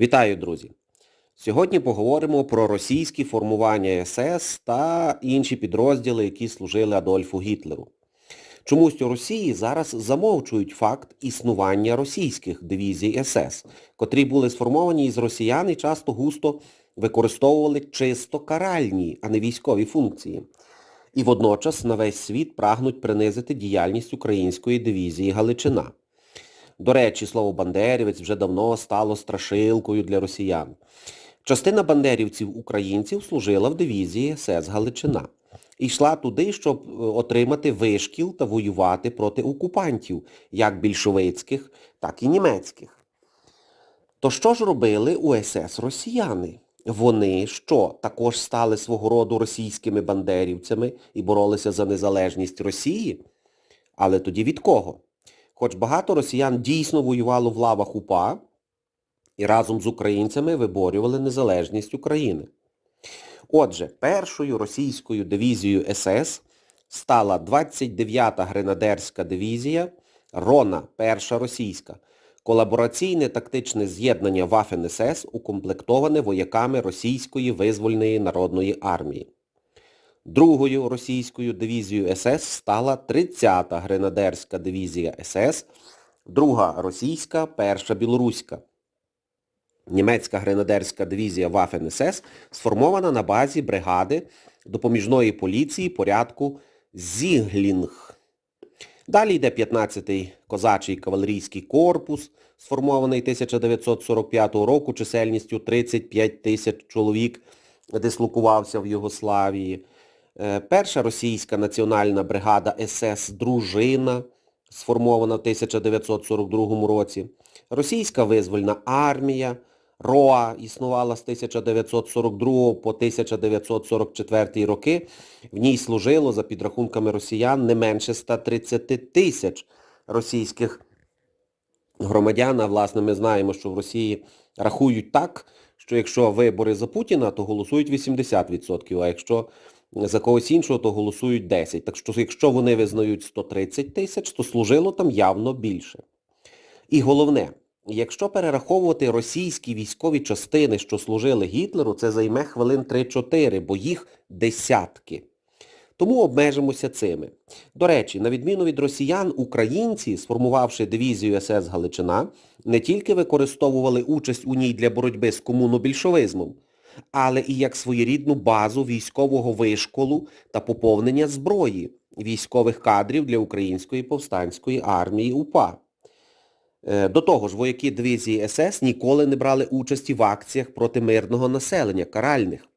Вітаю, друзі! Сьогодні поговоримо про російські формування СС та інші підрозділи, які служили Адольфу Гітлеру. Чомусь у Росії зараз замовчують факт існування російських дивізій СС, котрі були сформовані із росіян і часто густо використовували чисто каральні, а не військові функції. І водночас на весь світ прагнуть принизити діяльність української дивізії Галичина. До речі, слово бандерівець вже давно стало страшилкою для росіян. Частина бандерівців-українців служила в дивізії СС Галичина. І йшла туди, щоб е, отримати вишкіл та воювати проти окупантів, як більшовицьких, так і німецьких. То що ж робили у СС росіяни? Вони що, також стали свого роду російськими бандерівцями і боролися за незалежність Росії? Але тоді від кого? Хоч багато росіян дійсно воювало в лавах УПА і разом з українцями виборювали незалежність України. Отже, першою російською дивізією СС стала 29-та гренадерська дивізія Рона, перша російська, колабораційне тактичне з'єднання Waffen СС, укомплектоване вояками Російської визвольної народної армії. Другою російською дивізією СС стала 30-та гренадерська дивізія СС, друга російська, перша білоруська. Німецька гренадерська дивізія Waffen СС сформована на базі бригади допоміжної поліції порядку Зіглінг. Далі йде 15-й козачий кавалерійський корпус, сформований 1945 року чисельністю 35 тисяч чоловік, дислокувався в Югославії. Е, Перша російська національна бригада СС «Дружина», сформована в 1942 році. Російська визвольна армія, РОА існувала з 1942 по 1944 роки. В ній служило, за підрахунками росіян, не менше 130 тисяч російських громадян. А власне ми знаємо, що в Росії рахують так, що якщо вибори за Путіна, то голосують 80%, а якщо за когось іншого, то голосують 10. Так що якщо вони визнають 130 тисяч, то служило там явно більше. І головне, якщо перераховувати російські військові частини, що служили Гітлеру, це займе хвилин 3-4, бо їх десятки. Тому обмежимося цими. До речі, на відміну від росіян, українці, сформувавши дивізію СС Галичина, не тільки використовували участь у ній для боротьби з комунобільшовизмом, але і як своєрідну базу військового вишколу та поповнення зброї військових кадрів для Української повстанської армії УПА. Е, До того ж, вояки дивізії СС ніколи не брали участі в акціях проти мирного населення, каральних,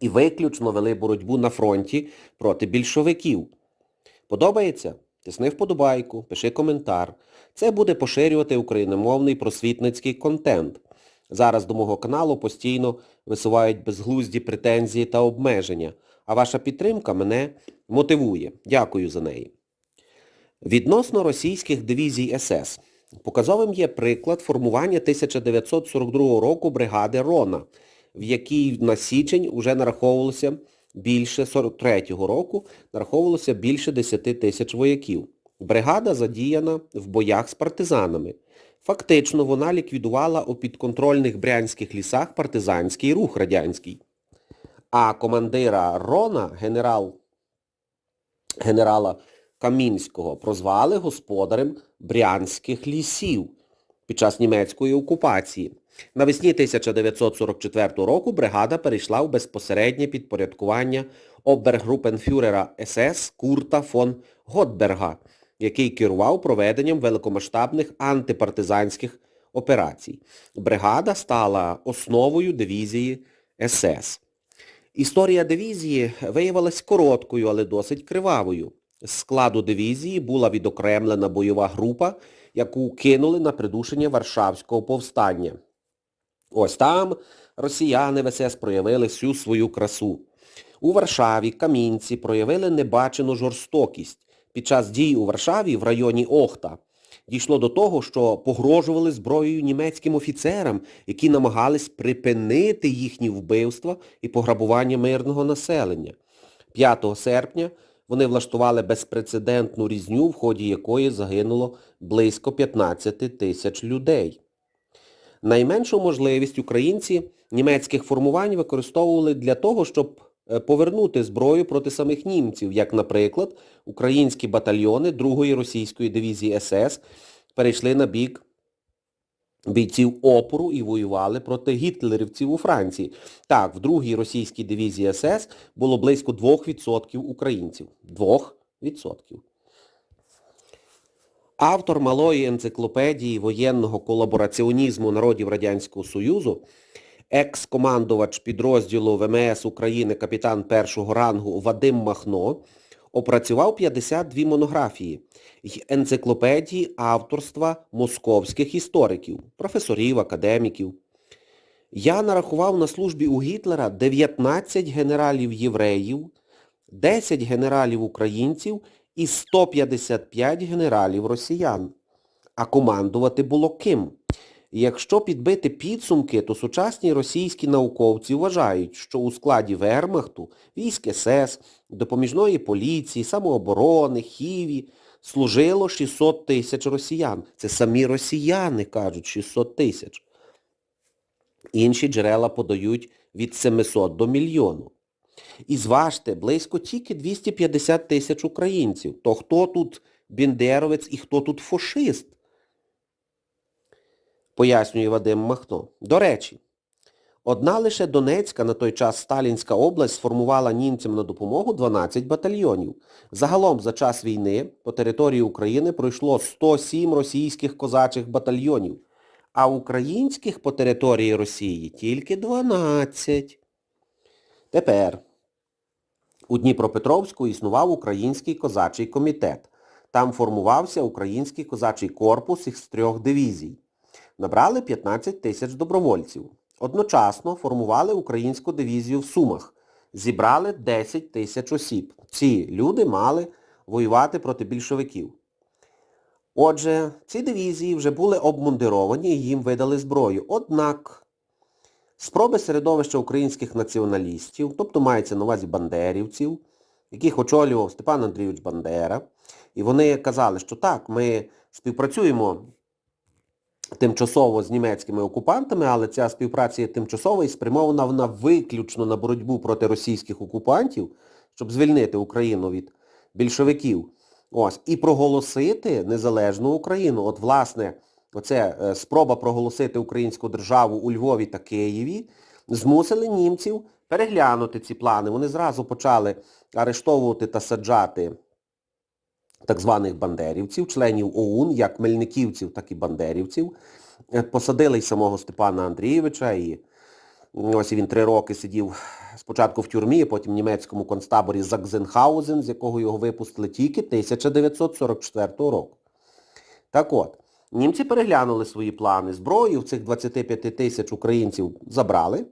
і виключно вели боротьбу на фронті проти більшовиків. Подобається? Тисни вподобайку, пиши коментар. Це буде поширювати україномовний просвітницький контент. Зараз до мого каналу постійно висувають безглузді претензії та обмеження, а ваша підтримка мене мотивує. Дякую за неї. Відносно російських дивізій СС. Показовим є приклад формування 1942 року бригади Рона, в якій на січень вже нараховувалося більше 43-го року, нараховувалося більше 10 тисяч вояків. Бригада задіяна в боях з партизанами. Фактично вона ліквідувала у підконтрольних брянських лісах партизанський рух радянський. А командира Рона, генерал, генерала Камінського, прозвали господарем брянських лісів під час німецької окупації. Навесні 1944 року бригада перейшла в безпосереднє підпорядкування обергрупенфюрера СС Курта фон Готберга, який керував проведенням великомасштабних антипартизанських операцій. Бригада стала основою дивізії СС. Історія дивізії виявилась короткою, але досить кривавою. З складу дивізії була відокремлена бойова група, яку кинули на придушення Варшавського повстання. Ось там росіяни в СС проявили всю свою красу. У Варшаві камінці проявили небачену жорстокість. Під час дій у Варшаві в районі Охта дійшло до того, що погрожували зброєю німецьким офіцерам, які намагались припинити їхні вбивства і пограбування мирного населення. 5 серпня вони влаштували безпрецедентну різню, в ході якої загинуло близько 15 тисяч людей. Найменшу можливість українці німецьких формувань використовували для того, щоб повернути зброю проти самих німців, як, наприклад, українські батальйони 2-ї російської дивізії СС перейшли на бік бійців опору і воювали проти гітлерівців у Франції. Так, в 2-й російській дивізії СС було близько 2% українців. 2%. Автор малої енциклопедії воєнного колабораціонізму народів Радянського Союзу, екс-командувач підрозділу ВМС України капітан першого рангу Вадим Махно, опрацював 52 монографії й енциклопедії авторства московських істориків, професорів, академіків. Я нарахував на службі у Гітлера 19 генералів-євреїв, 10 генералів-українців і 155 генералів-росіян. А командувати було ким? Якщо підбити підсумки, то сучасні російські науковці вважають, що у складі Вермахту, військ СС, допоміжної поліції, самооборони, Хіві служило 600 тисяч росіян. Це самі росіяни кажуть 600 тисяч. Інші джерела подають від 700 до мільйону. І зважте, близько тільки 250 тисяч українців. То хто тут біндеровець і хто тут фашист? Пояснює Вадим Махно. До речі, одна лише Донецька, на той час Сталінська область, сформувала німцям на допомогу 12 батальйонів. Загалом за час війни по території України пройшло 107 російських козачих батальйонів, а українських по території Росії тільки 12. Тепер у Дніпропетровську існував Український козачий комітет. Там формувався Український козачий корпус із трьох дивізій. Набрали 15 тисяч добровольців. Одночасно формували українську дивізію в Сумах. Зібрали 10 тисяч осіб. Ці люди мали воювати проти більшовиків. Отже, ці дивізії вже були обмундировані і їм видали зброю. Однак спроби середовища українських націоналістів, тобто мається на увазі бандерівців, яких очолював Степан Андрійович Бандера, і вони казали, що так, ми співпрацюємо тимчасово з німецькими окупантами, але ця співпраця є тимчасова і спрямована вона виключно на боротьбу проти російських окупантів, щоб звільнити Україну від більшовиків. Ось, і проголосити незалежну Україну. От, власне, оце е, спроба проголосити українську державу у Львові та Києві змусили німців переглянути ці плани. Вони зразу почали арештовувати та саджати так званих бандерівців, членів ОУН, як мельниківців, так і бандерівців. Е, Посадили й самого Степана Андрійовича, і ось він три роки сидів спочатку в тюрмі, потім в німецькому концтаборі Закзенхаузен, з якого його випустили тільки 1944 року. Так от, німці переглянули свої плани. Зброю в цих 25 тисяч українців забрали,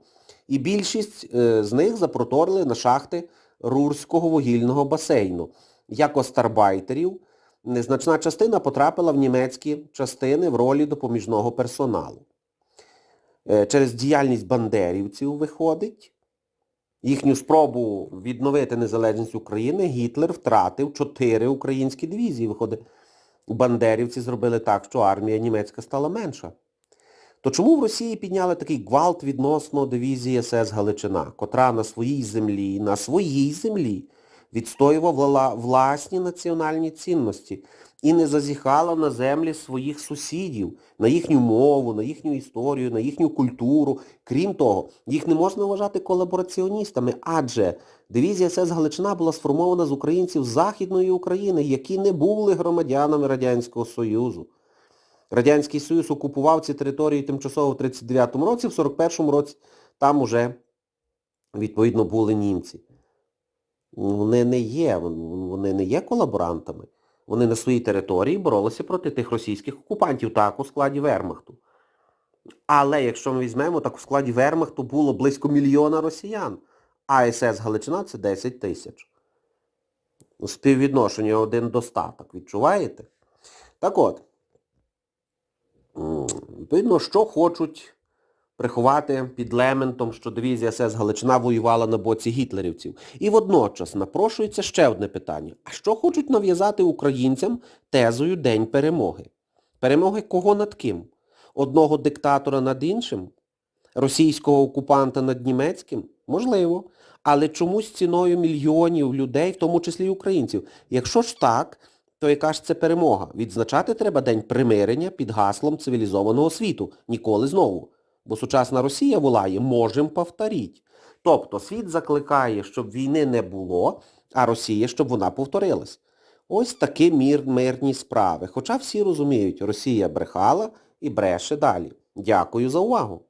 і більшість е, з них запроторили на шахти Рурського вугільного басейну. Як остарбайтерів, незначна частина потрапила в німецькі частини в ролі допоміжного персоналу. Е, Через діяльність бандерівців виходить. Їхню спробу відновити незалежність України Гітлер втратив чотири українські дивізії. Виходить, бандерівці зробили так, що армія німецька стала менша. То чому в Росії підняли такий гвалт відносно дивізії СС Галичина, котра на своїй землі, на своїй землі відстоювала власні національні цінності і не зазіхала на землі своїх сусідів, на їхню мову, на їхню історію, на їхню культуру. Крім того, їх не можна вважати колабораціоністами, адже дивізія СС Галичина була сформована з українців Західної України, які не були громадянами Радянського Союзу. Радянський Союз окупував ці території тимчасово в 39-му році, в 41-му році там уже, відповідно, були німці. Вони не є, вони не є колаборантами. Вони на своїй території боролися проти тих російських окупантів, так, у складі Вермахту. Але якщо ми візьмемо, так у складі Вермахту було близько мільйона росіян, а СС Галичина це 10 тисяч. Співвідношення один до ста, так відчуваєте? Так от, відповідно, що хочуть приховати під лементом, що дивізія СС Галичина воювала на боці гітлерівців. І водночас напрошується ще одне питання. А що хочуть нав'язати українцям тезою День перемоги? Перемоги кого над ким? одного диктатора над іншим? Російського окупанта над німецьким? Можливо. Але чомусь ціною мільйонів людей, в тому числі й українців. Якщо ж так, то яка ж це перемога? Відзначати треба День примирення під гаслом цивілізованого світу. Ніколи знову. Бо сучасна Росія волає «можем повторіть». Тобто світ закликає, щоб війни не було, а Росія, щоб вона повторилась. Ось такі мір, мирні справи. Хоча всі розуміють, Росія брехала і бреше далі. Дякую за увагу.